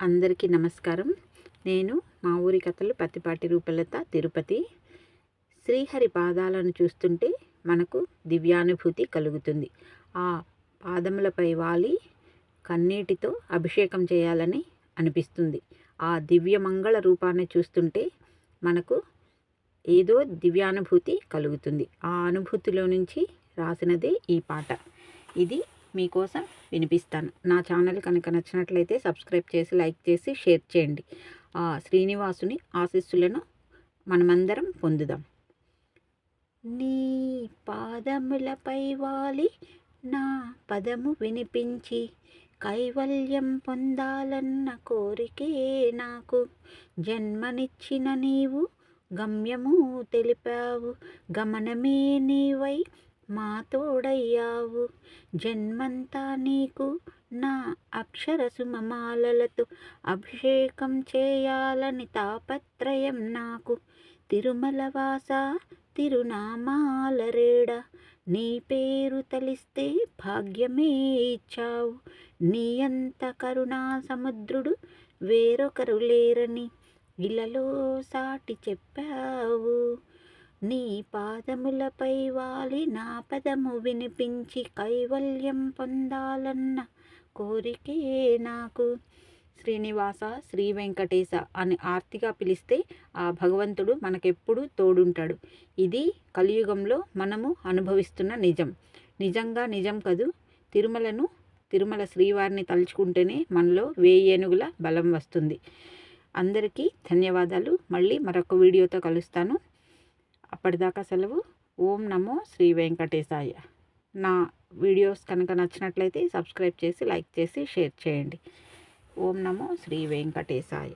అందరికీ నమస్కారం. నేను మా ఊరి కథలు పత్తిపాటి రూపలత తిరుపతి. శ్రీహరి పాదాలను చూస్తుంటే మనకు దివ్యానుభూతి కలుగుతుంది. ఆ పాదములపై వాలి కన్నీటితో అభిషేకం చేయాలని అనిపిస్తుంది. ఆ దివ్యమంగళ రూపాన్ని చూస్తుంటే మనకు ఏదో దివ్యానుభూతి కలుగుతుంది. ఆ అనుభూతిలో నుంచి రాసినదే ఈ పాట. ఇది మీకోసం వినిపిస్తాను. నా ఛానల్ కనుక నచ్చినట్లయితే సబ్స్క్రైబ్ చేసి లైక్ చేసి షేర్ చేయండి. ఆ శ్రీనివాసుని ఆశీస్సులను మనమందరం పొందుదాం. నీ పాదములపై వాలి నా పదము వినిపించి కైవల్యం పొందాలన్న కోరికే నాకు జన్మనిచ్చిన నీవు గమ్యము తెలిపావు. గమనమే నీవై మా తోడయ్యావు. జన్మంతా నీకు నా అక్షర సుమమాలలతో అభిషేకం చేయాలని తాపత్రయం నాకు. తిరుమల వాస తిరునామాలరేడ నీ పేరు తలిస్తే భాగ్యమే ఇచ్చావు. నీ అంత కరుణా సముద్రుడు వేరొకరు లేరని ఇలలో సాటి చెప్పావు. నీ పాదములపై వాలి నా పదము వినిపించి కైవల్యం పొందాలన్న కోరికే నాకు. శ్రీనివాస శ్రీ వెంకటేశ అని ఆర్తిగా పిలిస్తే ఆ భగవంతుడు మనకెప్పుడు తోడుంటాడు. ఇది కలియుగంలో మనము అనుభవిస్తున్న నిజం. నిజంగా నిజం కదూ? తిరుమలను తిరుమల శ్రీవారిని తలుచుకుంటేనే మనలో వేయేనుగుల బలం వస్తుంది. అందరికీ ధన్యవాదాలు. మళ్ళీ మరొక వీడియోతో కలుస్తాను. అప్పటిదాకా సెలవు. ఓం నమో శ్రీ వెంకటేశాయ. నా వీడియోస్ కనుక నచ్చినట్లయితే సబ్స్క్రైబ్ చేసి లైక్ చేసి షేర్ చేయండి. ఓం నమో శ్రీ వెంకటేశాయ.